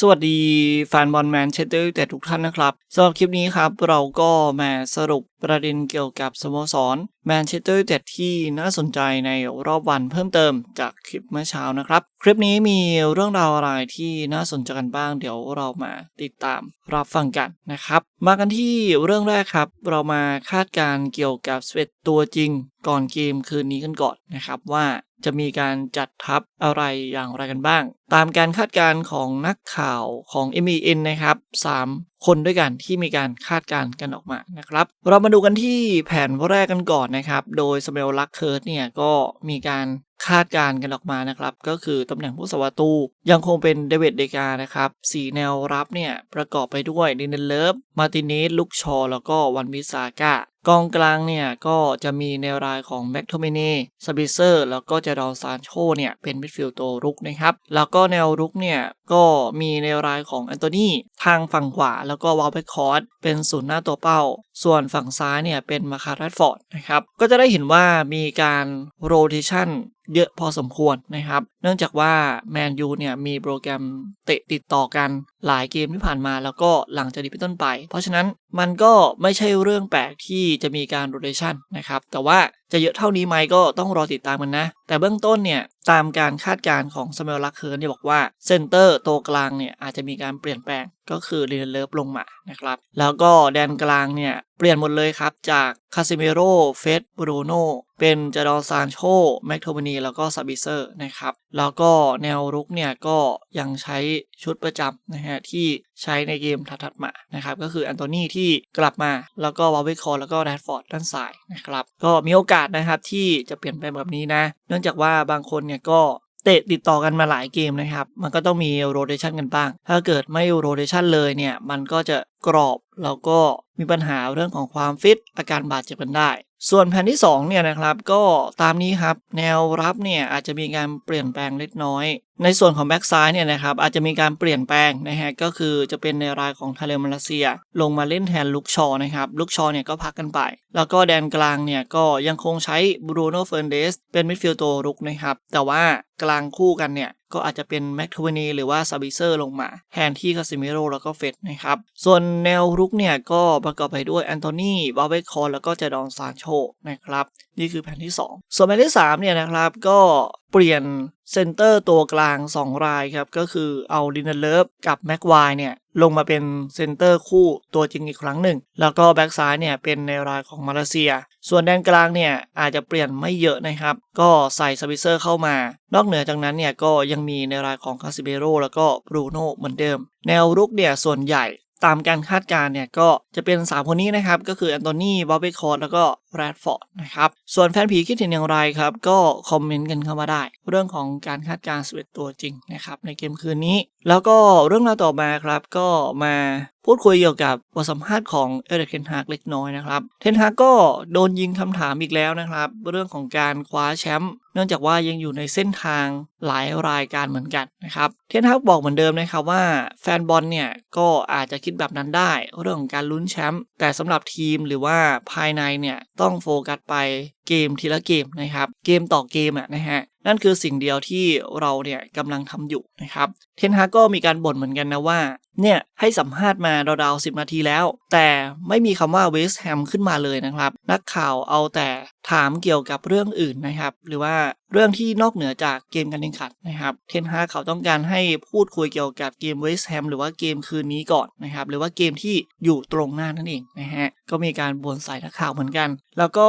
สวัสดีแฟนบอลแมนเชสเตอร์ยูไนเต็ดทุกท่านนะครับสำหรับคลิปนี้ครับ เราก็มาสรุปประเด็นเกี่ยวกับสโมสรแมนเชสเตอร์ยูไนเต็ดที่น่าสนใจในรอบวันเพิ่มเติมจากคลิปเมื่อเช้านะครับ คลิปนี้มีเรื่องราวอะไรที่น่าสนใจกันบ้าง เดี๋ยวเรามาติดตามรับฟังกันนะครับ มากันที่เรื่องแรกครับ เรามาคาดการเกี่ยวกับสเวตตัวจริง ก่อนเกมคืนนี้กันก่อนนะครับว่า จะมีการจัดทัพอะไรอย่างไรกันบ้าง ตามการคาดการณ์ของนักข่าวของ MEN นะครับ 3 คนด้วยกันที่มีการคาดการณ์กันออกมานะครับ เรามาดูกันที่แผนแรกกันก่อนนะครับ โดยสเมลลักเคิร์ดเนี่ยก็มีการคาดการณ์กันออกมานะครับ ก็คือตำแหน่งผู้สวาตูยังคงเป็นเดวิดเดกานะครับสีแนวรับเนี่ยประกอบไปด้วยดินเดนเลิฟมาติเนสลุกชอ แล้วก็วันมิซาก้า กองกลางเนี่ยก็จะมีในรายของแม็กโทเมเน่สบิเซอร์ แล้วก็เจดอลซานโชเนี่ยเป็นมิดฟิลด์ตัวรุกนะครับ แล้วก็แนวรุกเนี่ยก็มีในรายของแอนโทนีทางฝั่งขวา แล้วก็วอลเบคคอร์ดเป็นศูนย์หน้าตัวเป้าส่วนฝั่งซ้ายเนี่ยเป็นมาคาร์ดฟอร์ดนะครับ ก็จะได้เห็นว่ามีการโรเ t ชันเยอะพอสมควรนะครับ เนื่องจากว่าแมนยูเนี่ยมีโปรแกรมเตะติดต่อกันหลายเกมที่ผ่านมาแล้วก็หลังจากนี้เป็นต้นไป เพราะฉะนั้นมันก็ไม่ใช่เรื่องแปลกที่จะมีการโรเ t ชันนะครับ แต่ว่า จะเยอะเท่านี้ไหมก็ต้องรอติดตามกันนะ แต่เบื้องต้นเนี่ยตามการคาดการณ์ของสมิลลักเคิร์นเนี่ยบอกว่าเซนเตอร์ตัวกลางเนี่ยอาจจะมีการเปลี่ยนแปลงก็คือเรนเลิฟลงมานะครับแล้วก็แดนกลางเนี่ย ปลี่ยนหมดเลยครับ จากคาซิเมโรเฟสบรูโนเป็นจาดอซานโชแม็กโทมานีแล้วก็ซาบิเซอร์นะครับ แล้วก็แนวรุกเนี่ยก็ยังใช้ชุดประจำนะฮะที่ใช้ในเกมถัดๆมานะครับ ก็คือแอนโทนีที่กลับมาแล้วก็วอลเวคอร์แล้วก็แรดฟอร์ดด้านซ้ายนะครับ ก็มีโอกาสนะครับที่จะเปลี่ยนแปลงแบบนี้นะ เนื่องจากว่าบางคนเนี่ยก็ เตะติดต่อกันมาหลายเกมนะครับ มันก็ต้องมีโรเตชันกันบ้าง ถ้าเกิดไม่โรเตชันเลยเนี่ย มันก็จะกรอบแล้วก็มีปัญหาเรื่องของความฟิตอาการบาดเจ็บกันได้ ส่วนแผนที่2เนี่ยนะครับก็ตามนี้ครับแนวรับเนี่ยอาจจะมีการเปลี่ยนแปลงเล็กน้อย ในส่วนของแบ็กซ้ายเนี่ยนะครับอาจจะมีการเปลี่ยนแปลงนะฮะก็คือจะเป็นในรายของทาเลมาเลเซีย ลงมาเล่นแทนลุกชอนะครับลุกชอเนี่ยก็พักกันไป แล้วก็แดนกลางเนี่ยก็ยังคงใช้บรูโน่เฟร์นเดสเป็นมิดฟิลด์ตัวรุกนะครับแต่ว่ากลางคู่กันเนี่ย ก็อาจจะเป็นแม็กทวนีหรือว่าซาบิเซอร์ลงมา แทนที่คาซิเมโรแล้วก็เฟดนะครับ ส่วนแนวรุกเนี่ยก็ประกอบไปด้วยแอนโทนีบาเวคอนแล้วก็เจดอนซานโชนะครับ นี่คือแผนที่ 2 ส่วนแผนที่3เนี่ยนะครับก็ เปลี่ยนเซนเตอร์ตัวกลาง 2 รายครับ ก็คือเอาดินเลิฟกับแม็กไวเนี่ยลงมาเป็นเซนเตอร์คู่ตัวจริงอีกครั้งหนึ่ง แล้วก็แบ็กซ้ายเนี่ยเป็นในรายของมาเลเซีย ส่วนแดนกลางเนี่ยอาจจะเปลี่ยนไม่เยอะนะครับ ก็ใส่สวิเซอร์เข้ามา นอกเหนือจากนั้นเนี่ยก็ยังมีในรายของคาซิเบโรแล้วก็บรูโน่เหมือนเดิม แนวรุกเนี่ยส่วนใหญ่ตามการคาดการณ์เนี่ยก็จะเป็น 3 คนนี้นะครับ ก็คือแอนโทนีบอบเบคอร์แล้วก็ แรดฟอร์ดนะครับ ส่วนแฟนผีคิดเห็นอย่างไรครับ ก็คอมเมนต์กันเข้ามาได้ เรื่องของการคาดการณ์สเวตตัวจริงนะครับในเกมคืนนี้ แล้วก็เรื่องราวต่อมาครับก็มาพูดคุยเกี่ยวกับบทสัมภาษณ์ของเอริกเทนฮากเล็กน้อยนะครับ เทนฮากก็โดนยิงคำถามอีกแล้วนะครับ เรื่องของการคว้าแชมป์เนื่องจากว่ายังอยู่ในเส้นทางหลายรายการเหมือนกันนะครับ เทนฮากบอกเหมือนเดิมนะครับว่าแฟนบอลเนี่ยก็อาจจะคิดแบบนั้นได้ เรื่องของการลุ้นแชมป์แต่สำหรับทีมหรือว่าภายในเนี่ยต้องโฟกัสไปเกมทีละเกมนะครับ เกมต่อเกมอะนะฮะนั่นคือสิ่งเดียวที่เราเนี่ยกำลังทำอยู่นะครับ เทนฮาก็มีการบ่นเหมือนกันนะว่าเนี่ยให้สัมภาษณ์มาราวๆสินาทีแล้ว แต่ไม่มีคำว่าเวสแฮมขึ้นมาเลยนะครับ นักข่าวเอาแต่ถามเกี่ยวกับเรื่องอื่นนะครับ หรือว่าเรื่องที่นอกเหนือจากเกมการแข่งขันนะครับเทนฮาเขาต้องการให้พูดคุยเกี่ยวกับเกมเวสแฮมหรือว่าเกมคืนนี้ก่อนนะครับ หรือว่าเกมที่อยู่ตรงหน้านั่นเองนะฮะก็มีการบ่นใส่นักข่าวเหมือนกัน แล้วก็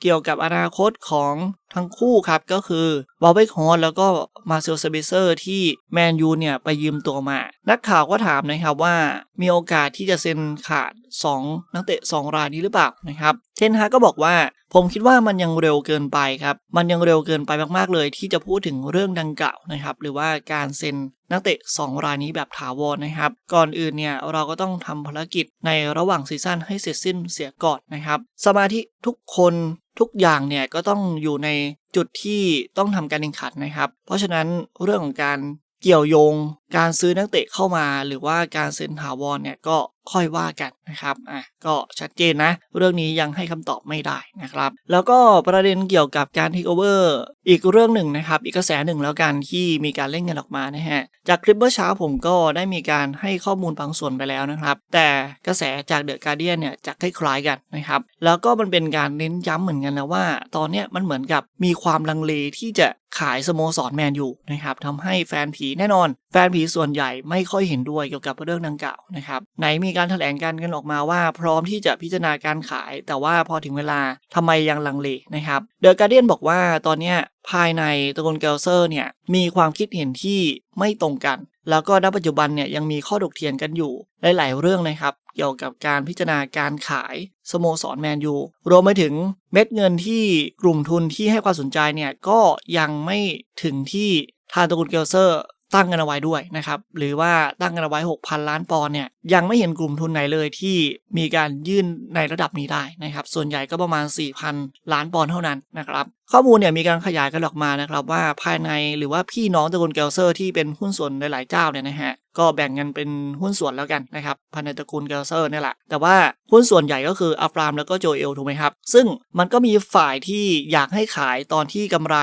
เกี่ยวกับอนาคตของทั้งคู่ครับก็คือวอลเบคฮอนแล้วก็มาเซลเซเบเซอร์ที่แมนยูเนี่ยไปยืมตัวมา นักข่าวก็ถามามนะครับว่ามีโอกาสที่จะเซ็นขาด 2 นักเตะ 2 รายนี้หรือเปล่านะครับเทนฮาก็บอกว่าผมคิดว่ามันยังเร็วเกินไปครับ มันยังเร็วเกินไปมากๆเลย ที่จะพูดถึงเรื่องดังกล่าวนะครับ หรือว่าการเซ็นนักเตะ 2 รายนี้แบบถาวรนะครับ ก่อนอื่นเนี่ยเราก็ต้องทำภารกิจในระหว่างซีซั่นให้เสร็จสิ้นเสียก่อนนะครับ สมาธิทุกคนทุกอย่างเนี่ยก็ต้องอยู่ในจุดที่ต้องทำการแข่งขันนะครับ เพราะฉะนั้นเรื่องของการ เกี่ยวโยงการซื้อนักเตะเข้ามา หรือว่าการเซ็นถาวรเนี่ยก็ค่อยว่ากันนะครับ อะ ก็ชัดเจนนะ เรื่องนี้ยังให้คำตอบไม่ได้นะครับ แล้วก็ประเด็นเกี่ยวกับการทิกโอเวอร์อีกเรื่องหนึ่งนะครับ อีกกระแสหนึ่งแล้วกันที่มีการเล่นกันออกมานะฮะ จากคลิปเมื่อเช้าผมก็ได้มีการให้ข้อมูลบางส่วนไปแล้วนะครับ แต่กระแสจากเดอะการเดียนเนี่ยจะคล้ายๆกันนะครับ แล้วก็มันเป็นการเน้นย้ำเหมือนกันนะว่า ตอนเนี้ยมันเหมือนกับมีความลังเลที่จะ ขายสโมสรแมนยูนะครับทำให้แฟนผีแน่นอน แฟนผีส่วนใหญ่ไม่ค่อยเห็นด้วยเกี่ยวกับเรื่องดังกล่าวนะครับไหนมีการแถลงการกันออกมาว่า พร้อมที่จะพิจารณาการขาย แต่ว่าพอถึงเวลาทำไมยังลังเลนะครับเดอะการเดียนบอกว่าตอนนี้ภายในตระกูลเกลเซอร์เนี่ยมีความคิดเห็นที่ไม่ตรงกัน แล้วก็ณปัจจุบันเนี่ยยังมีข้อถกเถียงกันอยู่หลาย ๆ เรื่องนะครับ เกี่ยวกับการพิจารณาการขายสโมสรแมนยูรวมไปถึงเม็ดเงินที่กลุ่มทุนที่ให้ความสนใจเนี่ยก็ยังไม่ถึงที่ทางตระกูลเกลเซอร์ตั้งกันเอาไว้ด้วยนะครับ หรือว่าตั้งกันเอาไว้ 6,000 ล้านปอนด์เนี่ยยังไม่เห็นกลุ่มทุนไหนเลยที่มีการยื่นในระดับนี้ได้นะครับ ส่วนใหญ่ก็ประมาณ 4,000 ล้านปอนด์เท่านั้นนะครับ ข้อมูลเนี่ยมีการขยายกันออกมานะครับว่าภายในหรือว่าพี่น้องตระกูลเกลเซอร์ที่เป็นหุ้นส่วนหลายๆเจ้าเนี่ยนะฮะก็แบ่งกันเป็นหุ้นส่วนแล้วกันนะครับภายในตระกูลเกลเซอร์นี่แหละแต่ว่าหุ้นส่วนใหญ่ก็คืออัฟรามแล้วก็โจเอลถูกไหมครับ ซึ่งมันก็มีฝ่ายที่อยากให้ขายตอนที่กำไร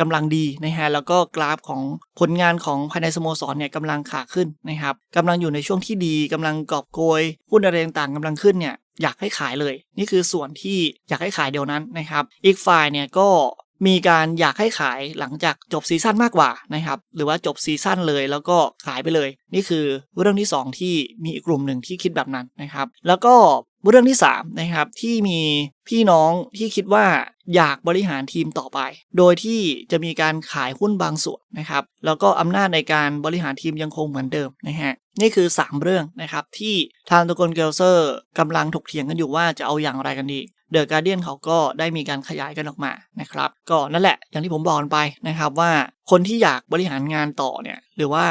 กำลังดีนะฮะแล้วก็กราฟของผลงานของภายในสโมสรเนี่ยกำลังขาขึ้นนะครับกำลังอยู่ในช่วงที่ดีกำลังกอบโกยหุ้นอะไรต่างๆกำลังขึ้นเนี่ย อยากให้ขายเลย นี่คือส่วนที่อยากให้ขายเดียวนั้นนะครับ อีกฝ่ายเนี่ยก็มีการอยากให้ขายหลังจากจบซีซั่นมากกว่านะครับ หรือว่าจบซีซั่นเลยแล้วก็ขายไปเลย นี่คือเรื่องที่ 2 ที่มีอีกกลุ่มหนึ่งที่คิดแบบนั้นนะครับ แล้วก็ เรื่องที่3นะครับที่มีพี่น้องที่คิดว่าอยากบริหารทีมต่อไป โดยที่จะมีการขายหุ้นบางส่วนนะครับแล้วก็อำนาจในการบริหารทีมยังคงเหมือนเดิมนะฮะนี่คือ 3 เรื่องนะครับที่ทางตะกลเกลเซอร์กำลังถกเถียงกันอยู่ว่าจะเอาอย่างไรกันดีเดอะการเดียนเขาก็ได้มีการขยายกันออกมานะครับก็นั่นแหละอย่างที่ผมบอกไปนะครับว่าคนที่อยากบริหารงานต่อเนี่ยหรือว่า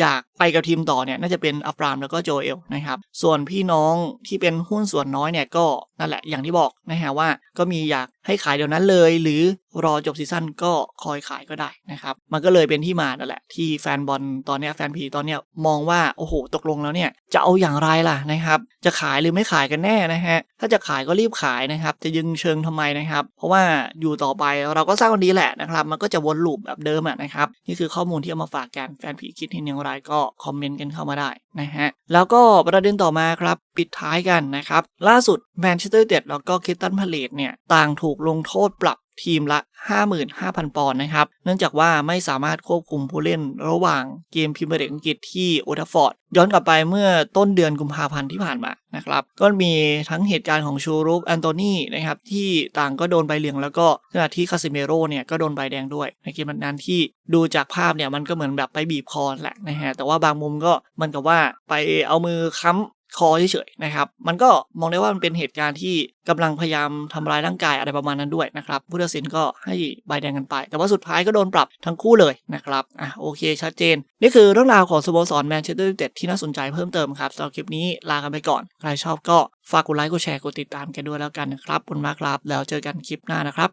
อยากไปกับทีมต่อเนี่ยน่าจะเป็นอัฟรามแล้วก็โจเอลนะครับส่วนพี่น้องที่เป็นหุ้นส่วนน้อยเนี่ยก็นั่นแหละอย่างที่บอกนะฮะว่าก็มีอยากให้ขายเดี๋ยวนั้นเลย หรือรอจบซีซั่นก็คอยขายก็ได้นะครับมันก็เลยเป็นที่มานั่นแหละที่แฟนบอลตอนเนี้ยแฟนผีตอนเนี้ยมองว่าโอ้โหตกลงแล้วเนี่ยจะเอาอย่างไรล่ะนะครับจะขายหรือไม่ขายกันแน่นะฮะถ้าจะขายก็รีบขายนะครับจะยึงเชิงทำไมนะครับเพราะว่าอยู่ต่อไปเราก็สร้างวันดีแหละนะครับมันก็จะวนลูปแบบเดิมอะนะครับ นี่คือข้อมูลที่เอามาฝากกันแฟนผีคิดเห็นอย่างไรก็คอมเมนต์กันเข้ามาได้นะฮะ แล้วก็ประเด็นต่อมาครับ ปิดท้ายกันนะครับ ล่าสุดแมนเชสเตอร์เด็ดแล้วก็คิตตันพาเลตเนี่ย ต่างถูกลงโทษปรับ ทีมละ 55,000 ปอนด์นะครับ เนื่องจากว่าไม่สามารถควบคุมผู้เล่นระหว่างเกมพรีเมียร์ลีกอังกฤษที่โอทัฟอร์ด ย้อนกลับไปเมื่อต้นเดือนกุมภาพันธ์ที่ผ่านมานะครับ ก็มีทั้งเหตุการณ์ของชูรูปแอนโทนีนะครับ ที่ต่างก็โดนใบเหลืองแล้วก็ขณะที่คาซิเมโร่เนี่ยก็โดนใบแดงด้วยในเกมนั้นที่ดูจากภาพเนี่ยมันก็เหมือนแบบไปบีบคอแหละนะฮะแต่ว่าบางมุมก็มันกับว่าไปเอามือค้ำ คอเฉยๆนะครับ มันก็มองได้ว่ามันเป็นเหตุการณ์ที่กำลังพยายามทำร้ายร่างกายอะไรประมาณนั้นด้วยนะครับผู้ตัดสินก็ให้ใบแดงกันไป แต่ว่าสุดท้ายก็โดนปรับทั้งคู่เลยนะครับ อะโอเคชัดเจน นี่คือเรื่องราวของสโมสรแมนเชสเตอร์ยูไนเต็ดที่น่าสนใจเพิ่มเติมครับสำหรับคลิปนี้ลากันไปก่อน ใครชอบก็ฝากกดไลค์กดแชร์กดติดตามกันด้วยแล้วกันนะครับขอบคุณมากครับ แล้วเจอกันคลิปหน้านะครับ